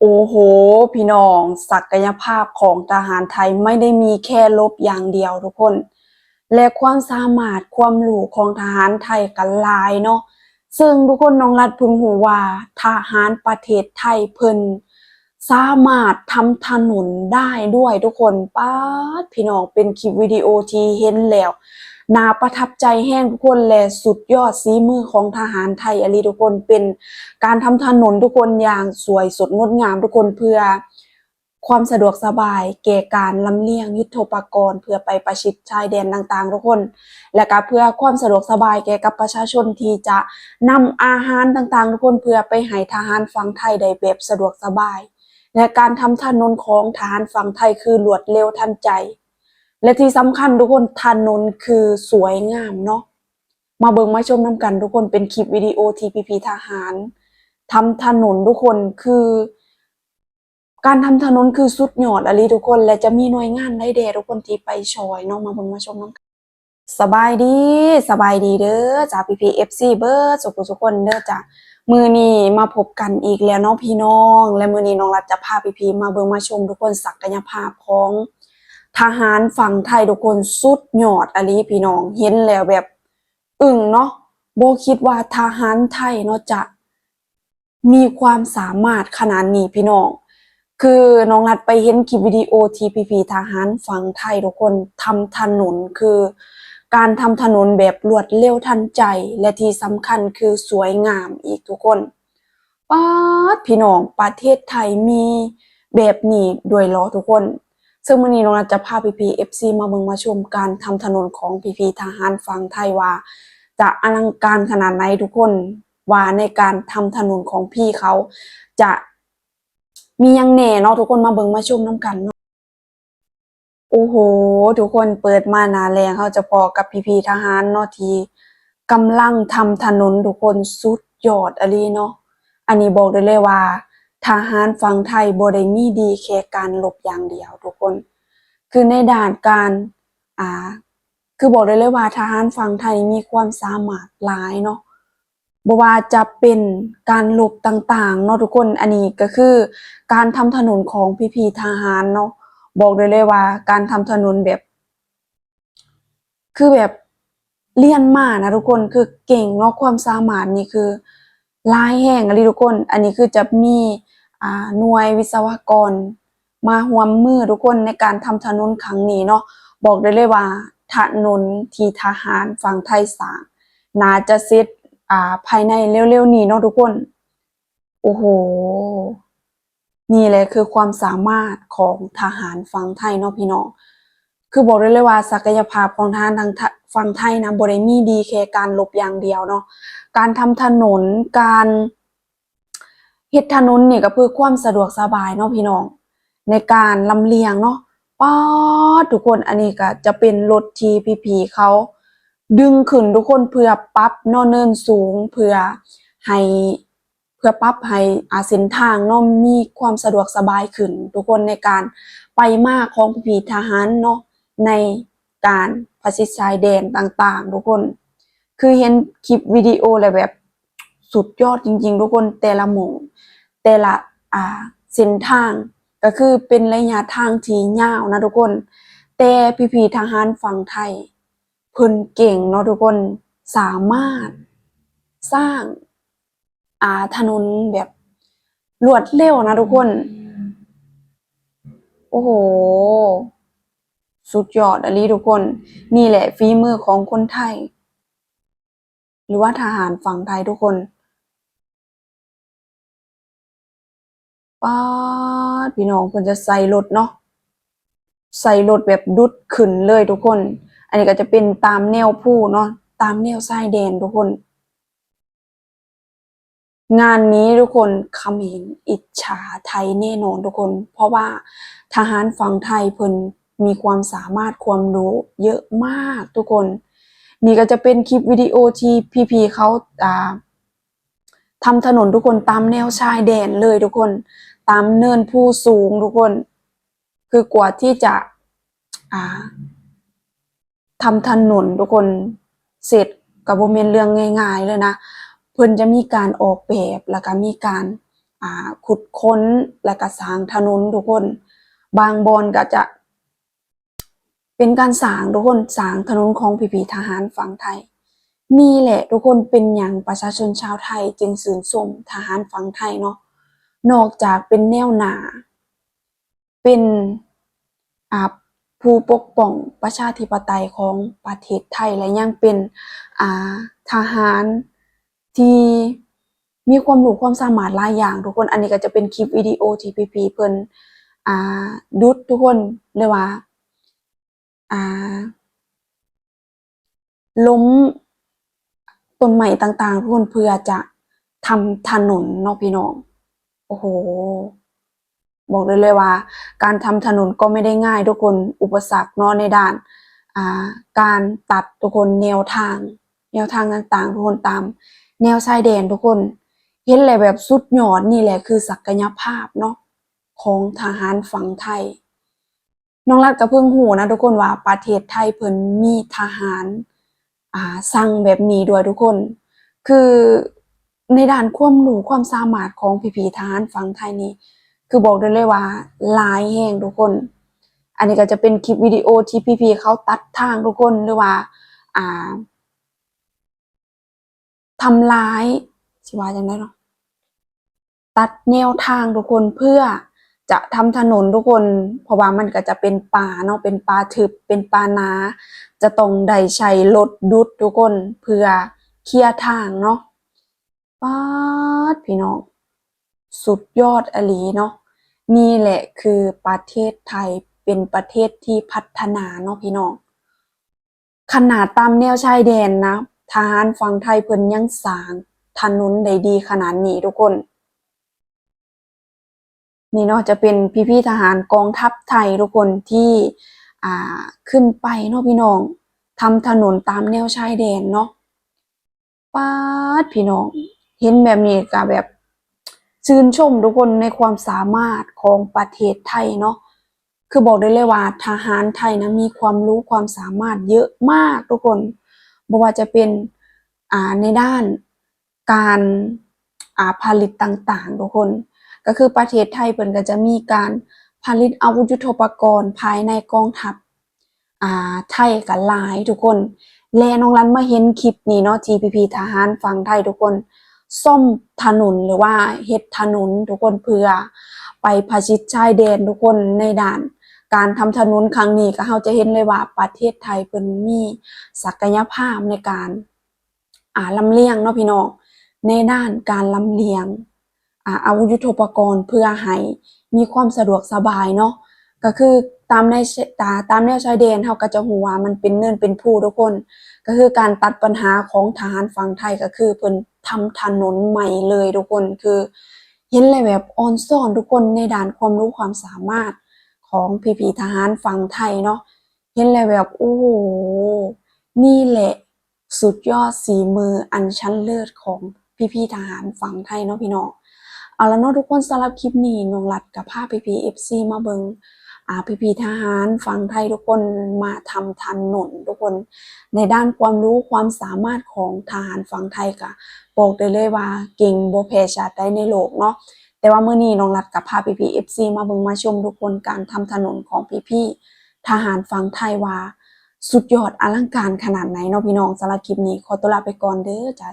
โอ้โห พี่น้อง ศักยภาพของทหารไทยไม่ได้มีแค่ลบอย่างเดียวทุกคน และความสามารถความรู้ของทหารไทยกันลายเนาะซึ่งทุกคนน้องรัดพึงหูว่าทหารประเทศไทยเพิ่นสามารถทำถนนได้ด้วยทุกคนป้าพี่น้องเป็นคลิปวิดีโอที่เห็นแล้ว น่าประทับใจแห้งทุกคนและสุดยอดสีมือของทหารไทยอลีทุกคนเป็นการทำถนนทุกคนอย่างสวยสดงดงามทุกคนเพื่อความสะดวกสบายแก่การลำเลียงยุทโธปกรณ์เพื่อไปประชิดชายแดนต่างๆ ทุกคน และก็เพื่อความสะดวกสบายแก่กับประชาชนที่จะนำอาหารต่างๆ ทุกคนเพื่อไปให้ทหารฝั่งไทยได้แบบสะดวกสบาย และการทำถนนของทหารฝั่งไทยคือรวดเร็วทันใจ และที่สำคัญทุกคนถนนคือสวยงามเนาะมาเบิ่งมาชมน้ำกันทุกคนเป็นคลิปวิดีโอที่พีพีทหารทำถนนทุกคนคือ การทำถนนคือสุดยอดอะลีทุกคนและจะมีหน่วยงานได้แด่ทุกคนที่ไปชอยเนาะมาเบิ่งมาชมน้ำกันสบายดีสบายดีเด้อจากพีพีเอฟซีเบิร์ดสุขทุกคนเด้อจ้ะมือนี้มาพบกันอีกแล้วเนาะพี่น้อง และมือนี้น้องรัฐจะพาพีพีมาเบิ่งมาชมทุกคนศักยภาพของ ทหารฝั่งไทยทุกคนสุดยอดอะลีพี่น้องเห็นแล้วแบบ อึ่งเนาะโบคิดว่าทหารไทยเนาะจะ มีความสามารถขนาดนี้พี่น้อง คือน้องนัดไปเห็นคลิปวิดีโอทีพีพีทหารฝั่งไทยทุกคนทำถนนคือ การทำถนนแบบรวดเร็วทันใจและที่สำคัญคือสวยงามอีกทุกคนป๊าพี่น้องประเทศไทยมีแบบนี้ด้วยหรอทุกคน ซึ่งวันนี้น้องนัดจะพาพีพีเอฟซีมาเบิ่งมาชมการทำถนนของพีพีทหารฝั่งไทยว่า จะอลังการขนาดไหนทุกคนว่าในการทำถนนของพี่เขา จะมียังแหน่เนาะทุกคนมาเบิ่งมาชมน้ำกันเนาะโอ้โห ทุกคนเปิดมาหนาแรงเขาจะพอกับพีพีทหารเนาะทีกำลังทำถนนทุกคนสุดยอดอะลีเนาะอันนี้บอกได้เลยว่า ทหารฝั่งไทยบ่ได้มีดีแค่การหลบอย่างเดียวทุกคน คือในด่านการอ่าคือบอกได้เลยว่าทหารฝั่งไทยมีความสามารถหลายเนาะบว่าจะเป็นการหลบต่างๆเนาะทุกคน อันนี้ก็คือการทำถนนของพี่ๆทหารเนาะบอกได้เลยว่า การทำถนนแบบ คือแบบเรียนมากนะทุกคนคือเก่งเนาะความสามารถนี่คือลายแห่งอะลีทุกคน อันนี้คือจะมี หน่วยวิศวกร มาร่วมมือทุกคนในการทำถนนครั้งนี้เนาะบอกได้เลยว่าถนนที่ทหารฝั่งไทยสร้างน่าจะเสร็จอ่าภายในเร็วๆนี้เนาะทุกคน โอ้โห นี่แหละคือความสามารถของทหารฝั่งไทยเนาะพี่น้อง คือบอกได้เลยว่าศักยภาพของทหารทางฝั่งไทยนะบ่ได้มีดีแค่การลบอย่างเดียวเนาะ การทำถนน การ เฮ็ดถนนนี่ก็เพื่อความสะดวกสบายเนาะพี่น้อง ในการลำเลียงเนาะป๊าดทุกคนอันนี้ก็จะเป็นรถทีพี่ๆเขาดึงขึ้นทุกคนเพื่อปรับเนอเนินสูงเพื่อให้เพื่อปรับให้อาเส้นทางเนาะมีความสะดวกสบายขึ้น ทุกคนในการไปมากของพี่ๆทหารเนาะในการประชิชายแดนต่างๆ ทุกคน คือเห็นคลิปวิดีโอแล้วแบบ สุดยอดจริง ๆ ทุกคนแต่ละหมู่แต่ละอ่าเส้นทาง ก็คือเป็นระยะทางที่ยาวนะทุกคน แต่พี่ๆทหารฝั่งไทยเพิ่นเก่งเนาะทุกคนสามารถสร้างอ่าถนนแบบรวดเร็วนะทุกคน โอ้โห สุดยอดอลีทุกคน นี่แหละฝีมือของคนไทย หรือว่าทหารฝั่งไทยทุกคน ป๊าพี่น้องเพิ่นจะใส่รถเนาะใส่รถแบบดุดขึ้นเลยทุกคน อันนี้ก็จะเป็นตามแนวผู้เนาะตามแนวชายแดนทุกคน งานนี้ทุกคนเขมรอิจฉาไทยแน่นอนทุกคน เพราะว่าทหารฝั่งไทยเพิ่นมีความสามารถความรู้เยอะมากทุกคน นี่ก็จะเป็นคลิปวิดีโอที่พี่ๆเขาอ่า ทำถนนทุกคนตามแนวชายแดนเลยทุกคน ตามเนินผู้สูงทุกคน คือกว่าที่จะอ่าทำถนนทุกคนเสร็จกับโมเมนเรื่องง่าย ๆ เลยนะ เพิ่นจะมีการออกแบบแล้วก็มีการขุดค้นและก็สร้างถนนทุกคน บางบอนก็จะ เป็นการสร้างทุกคนสร้างถนนของพี่พีทหารฝั่งไทย มีแหละทุกคนเป็นอย่างประชาชนชาวไทยจึงสืนชมทหารฝั่งไทยเนาะนอกจากเป็นแนวหนา เป็นอาผู้ปกป้องประชาธิปไตยของประเทศไทยและยังเป็นอาทหารที่มีความรู้ความสามารถหลายอย่าง ทุกคนอันนี้ก็จะเป็นคลิปวิดีโอที่พีพีเพิ่นอ่าดุดทุกคนเลยว่าอ่าล้ม ต้นไม้ต่างๆทุกคนเพื่อจะทำถนนเนาะพี่น้อง โอ้โห บอกเลยเลยว่า การทำถนนก็ไม่ได้ง่ายทุกคนอุปสรรคเนาะในด้านาการตัดทุกคนแนวทาง แนวทางต่างๆทุกคนตาม แนวชายแดนทุกคน เห็นเลยแบบสุดยอดนี่แหละคือศักยภาพเนาะของทหารฝั่งไทย น้องรัฐก็เพิ่งหูนะทุกคนว่าประเทศไทยเพิ่นมีทหาร สั่งแบบนี้ด้วยทุกคน คือในด้านความรู้ความสามารถของพี่พีทหารฝั่งไทยนี่คือบอกได้เลยว่าลายแห่งทุกคน อันนี้ก็จะเป็นคลิปวิดีโอที่พี่พีเขาตัดทางทุกคนหรือว่า อ่าทำร้ายสิว่าจังไดเนาะตัดแนวทางทุกคนเพื่อ จะทำถนนทุกคน เพราะว่ามันก็จะเป็นป่าเนาะเป็นป่าทึบเป็นป่านา จะต้องได้ใช้รถดุดทุกคนเพื่อเคลียร์ทางเนาะป๊าดพี่น้องสุดยอดอลีเนาะนี่แหละคือประเทศไทยเป็นประเทศที่พัฒนาเนาะพี่น้องขนาดตามแนวชายแดนนะทหารฝั่งไทยเพิ่นยังสางถนนได้ดีขนาดนี้ทุกคน นี่เนาะจะเป็นพี่ๆทหารกองทัพไทยทุกคนที่อ่าขึ้นไปเนาะพี่น้องทำถนนตามแนวชายแดนเนาะป๊าดพี่น้อง เห็นแบบนี้ก็แบบชื่นชมทุกคนในความสามารถของประเทศไทยเนาะคือบอกได้เลยว่าทหารไทยนะมีความรู้ความสามารถเยอะมากทุกคนบ่ว่าจะเป็นอ่าในด้านการอ่าผลิตต่างๆ ทุกคน ก็คือประเทศไทยเพิ่นก็จะมีการผลิตอาวุธยุทโธปกรณ์ภายในกองทัพอ่าไทยก็หลายทุกคน แลน้องรันมาเห็นคลิปนี้เนาะ GPP ทหารฝั่งไทยทุกคนซ่อมถนนหรือว่าเฮ็ดถนนทุกคนเพื่อ ไปพชิตชายแดนทุกคนในด่าน การทำถนนครั้งนี้ก็เราจะเห็นเลยว่าประเทศไทยเพิ่นมีศักยภาพในการอ่าลำเลียงเนาะพี่น้องในด้านการลำเลียง อาอาวุธยุทโธปกรณ์เพื่อให้มีความสะดวกสบายเนาะก็คือตามในตาตามแนวชายแดนเขาก็จะหูว่ามันเป็นเนินเป็นภูทุกคน ก็คือการตัดปัญหาของทหารฝั่งไทยก็คือเพิ่นทำถนนใหม่เลยทุกคนคือเห็นเลยแบบออนซ่อนทุกคนในด้านความรู้ความสามารถของพี่พีทหารฝั่งไทยเนาะเห็นเลยแบบโอ้โหนี่แหละสุดยอดสีมืออันชั้นเลิศของพี่พี่ๆทหารฝั่งไทยเนาะพี่น้อง เอาละเนาะทุกคนสำหรับคลิปนี้นงรัดกับภาพพีพีเอฟซีมาเบิงอ่าพีพีทหารฝั่งไทยทุกคนมาทำถนนทุกคน ในด้านความรู้ความสามารถของทหารฝั่งไทยก็บอกได้เลยว่าเก่งโบแพ้ชาติใดในโลกเนาะแต่ว่าเมื่อนี้นงรัดกับภาพพีพีเอฟซีมาเบิงมาชมทุกคนการทำถนนของพี่พีทหารฝั่งไทยว่าสุดยอดอลังการขนาดไหนเนาะพี่น้องสำหรับคลิปนี้ขอตัวลาไปก่อนเด้อจ้า